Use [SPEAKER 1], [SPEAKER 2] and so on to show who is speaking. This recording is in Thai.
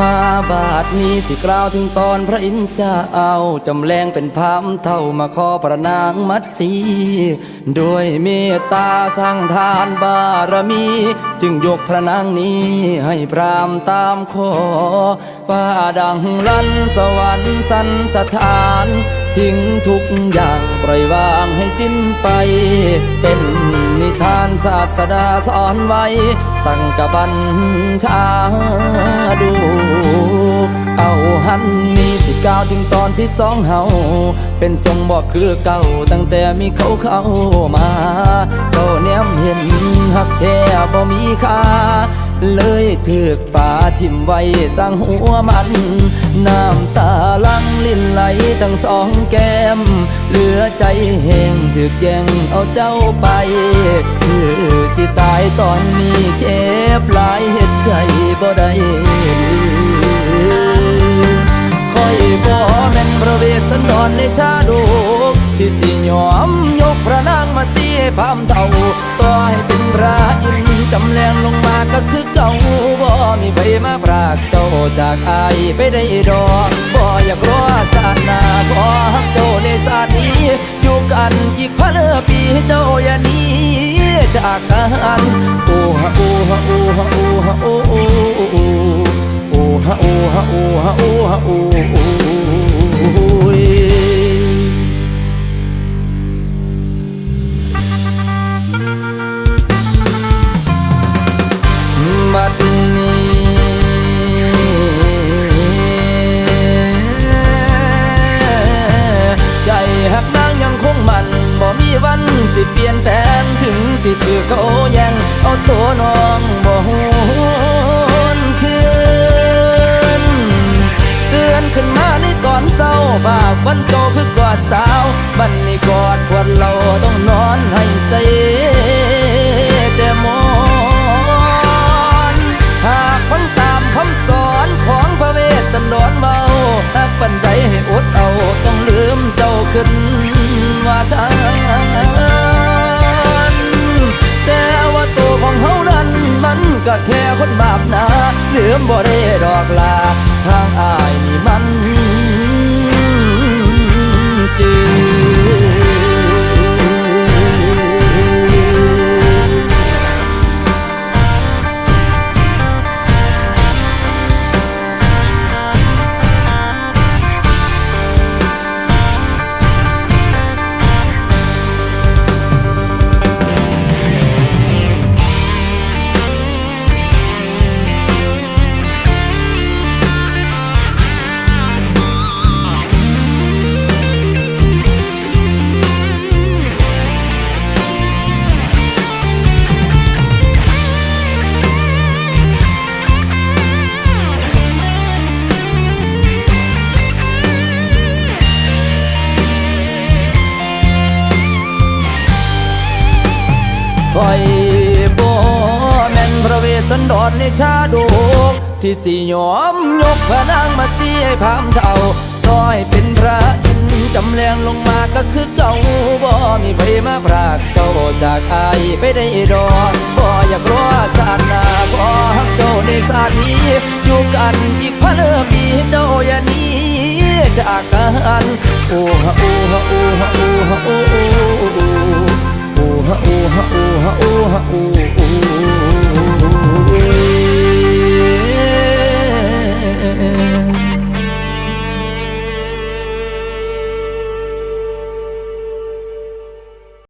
[SPEAKER 1] มาบาทนี้สิกล่าวถึงตอนพระอินทร์จ้าเอาจำแรงเป็นพามเท่ามาขอประนางมัดสีด้วยเมตตาสร้างทานบารมี จึงยกพระนางนี้ให้พรามตามขอฟ้าดังลั่นสวรรค์สันสถาน ทิ้งทุกอย่างปล่อยวางให้สิ้นไปเป็นานศาสดาสอนไว้ สั่งกบัญชาดูเอาหันนี้สิกล่าวถึงตอนที่สองเฮาเป็นทรงบอกคือเก่าตั้งแต่มีเขาเข้ามาเจ้าเนมเห็นหักแท้บ่มีค่า เลยถือกป่าทิมไว้สร้างหัวมัน น้ำตาลังลิ้นไหลทั้งสองแก้ม เหลือใจแห้งถึกแย่งเอาเจ้าไปคือสิตายตอนนี้เจ็บหลายเหตุใจบ่ได้คอยบ่แม่นพระเวสสันดรในชาดกที่สิยอมยกพระนางมาเสียพามเท่าต่อให้เป็นพระอินทร์ จำแรงลงมาก็คือเก่าบ่มีใบมาปรากเจ้าจากอายไปได้ดอกบ่อยากรอศาสนาขอฮักเจ้าในสานี้ อยู่กันอีกพันปีเจ้าอย่านี้จากกันโอ้ฮะโอ้ฮะโอ้ฮะโอ้ฮะอ้โอ้โอ้โอ้โอ้ สิถือย่งเอาตัวน้องบ่หวนคืนเตือนขึ้นมาในตอนเศร้าบาปวันโตคือกอดสาวบันนี้กอดปวดเราต้องนอนให้ใส่แต่มอนหากฟังตามคำสอนของพระเวสสันดรเมาหากปันใดให้อดเอาต้องลืมเจ้าขึ้นว่าทา มันก็แค่คนบาปนาลืมบ่ได้ดอกลา ทางอายนี่มันจริง พระเวสสันดในชาดกที่สิยอมยกพระนางมาเสียให้พามเท่าต้อยเป็นพระอินจำแรงลงมาก็คือเก่าบ่ มีใครมาพรากเจ้าจากอายไปได้ดอกบ่อยากรอศาสนาขอฮักเจ้าในศาสนี้อยู่กันอีกพันปีเจ้าอย่านี้จากกันโอ้ฮะโอ้ฮะโอ้ฮะโอ้ฮะ